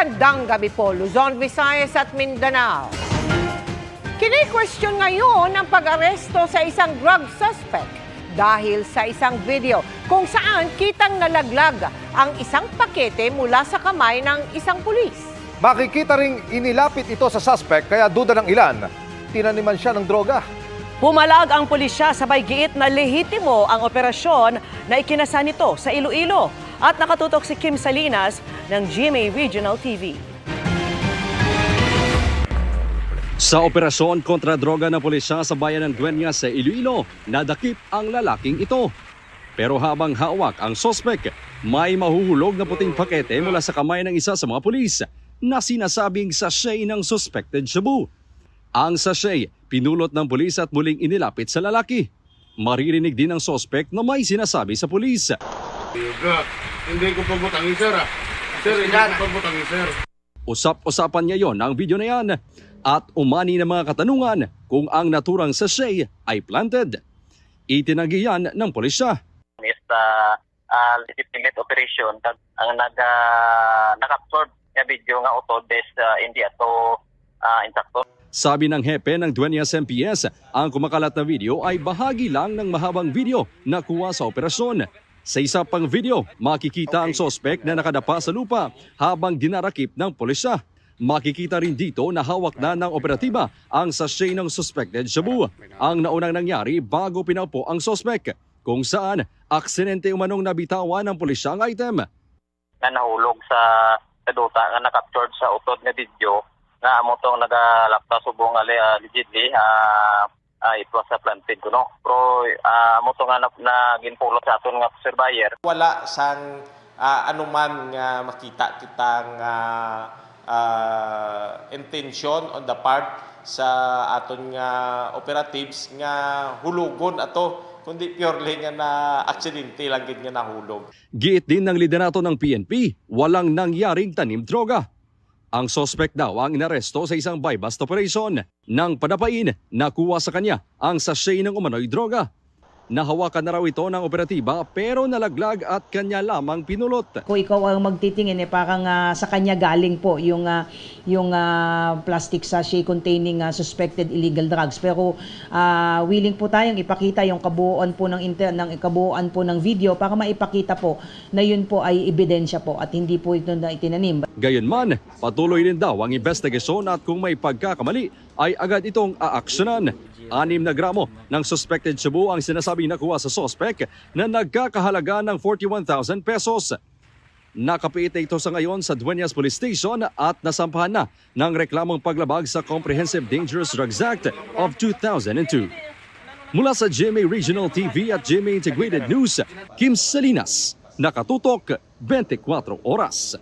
Magandang gabi po, Luzon, Visayas at Mindanao. Kini-question ngayon ang pag-aresto sa isang drug suspect dahil sa isang video kung saan kitang nalaglag ang isang pakete mula sa kamay ng isang pulis. Makikita ring inilapit ito sa suspect kaya duda ng ilan. Tinaniman siya ng droga. Pumalag ang pulisya sabay giit na lehitimo ang operasyon na ikinasa nito sa Iloilo. At nakatutok si Kim Salinas ng GMA Regional TV. Sa operasyon kontra droga ng pulisya sa bayan ng Dueñas sa Iloilo, nadakip ang lalaking ito. Pero habang hawak ang sospek, may mahuhulog na puting pakete mula sa kamay ng isa sa mga pulis na sinasabing sachet ng suspected shabu. Ang sachet, pinulot ng pulis at muling inilapit sa lalaki. Maririnig din ng sospek na may sinasabi sa pulis. Yoga, hindi ko pagbutangi sir ah. Sir, hindi ko pagbutangi sir. Usap-usapan niya yon ang video na yan at umani ng mga katanungan kung ang naturang sachet ay planted. Itinagi yan ng pulisya. is the uh, legitimate operation kag ang nag uh, naka-absorb nga video nga auto based uh, hindi ato uh, intakto Sabi ng hepe ng Dueñas MPS, ang kumakalat na video ay bahagi lang ng mahabang video na kuha sa operasyon. Sa isa pang video, makikita ang sospek na nakadapa sa lupa habang dinarakip ng pulisya. Makikita rin dito na hawak na ng operatiba ang sachet ng suspected shabu. Ang naunang nangyari bago pinaupo ang sospek, kung saan aksidente umanong nabitawan ng pulisya ang item. nga nahulog sa kaduta nga na-captured sa utod nga video nga amo tong nagalapta subong ali uh, legitly uh, uh, it was a planted kuno pero uh, amo tong nga na, na ginpulot sa aton nga surveyor wala sang ah, anuman nga makita kitang ah, ah, intention on the part sa aton nga operatives nga hulugon ato kundi purely nga na aksidente lang gid nga nahulog. Giit din ng liderato ng PNP, walang nangyaring tanim droga. Ang sospek daw ang inaresto sa isang buy-bust operation. Nang padapain, nakuha sa kanya ang sachet ng umano'y droga. Nahawakan na raw ito ng operatiba pero nalaglag at kanya lamang pinulot. Kung ikaw ang magtitingin eh parang ah, sa kanya galing po yung ah, yung ah, plastic sachet containing ah, suspected illegal drugs pero ah, willing po tayong ipakita yung kabuuan po ng inter ng kabuuan po ng video para maipakita po na yun po ay ebidensya po at hindi po ito na itinanim. Gayunman, patuloy din daw ang investigasyon at kung may pagkakamali ay agad itong aaksyonan. Anim na gramo ng suspected shabu ang sinasabing nakuha sa sospek na nagkakahalaga ng 41,000 pesos. Nakapiit na ito sa ngayon sa Dueñas Police Station at nasampahan na ng reklamong paglabag sa Comprehensive Dangerous Drugs Act of 2002. Mula sa GMA Regional TV at GMA Integrated News, Kim Salinas, nakatutok 24 oras.